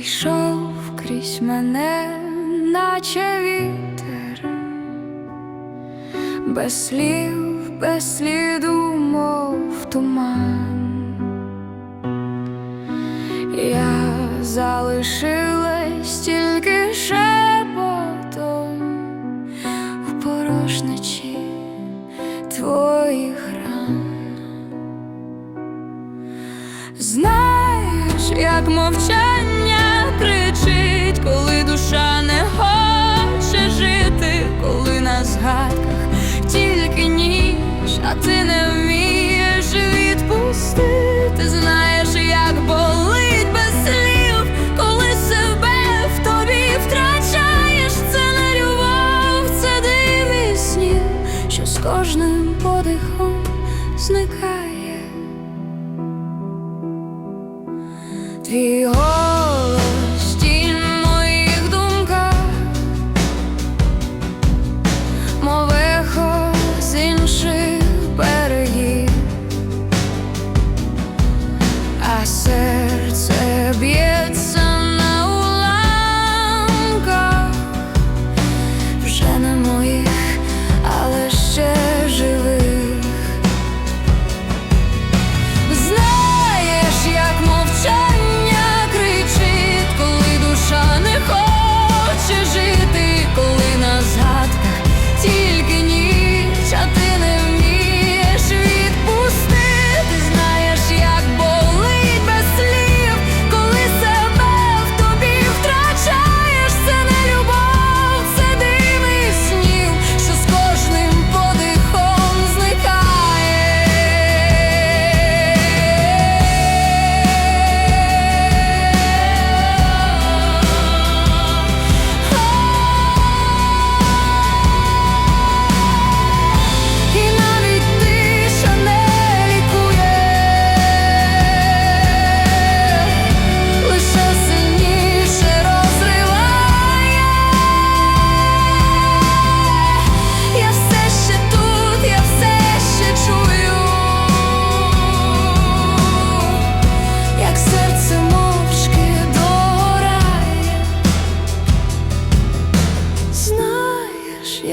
йшов крізь мене, наче вітер, без слів, без сліду, мов туман. Я залишилась тільки шепотом у порожнечі твоїх ран. Знаєш, як мовчання а ти не вмієш відпустити. Знаєш, як болить без слів, коли себе в тобі втрачаєш, це не це снів, що з кожним подихом зникає. Твій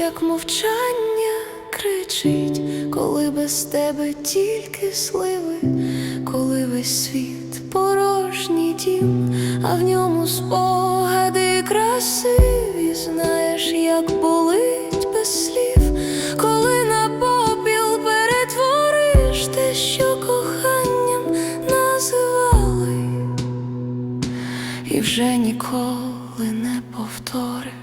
як мовчання кричить, коли без тебе тільки сливи, коли весь світ порожній дім, а в ньому спогади красиві. Знаєш, як болить без слів, коли на попіл перетвориш те, що коханням називали, і вже ніколи не повториш.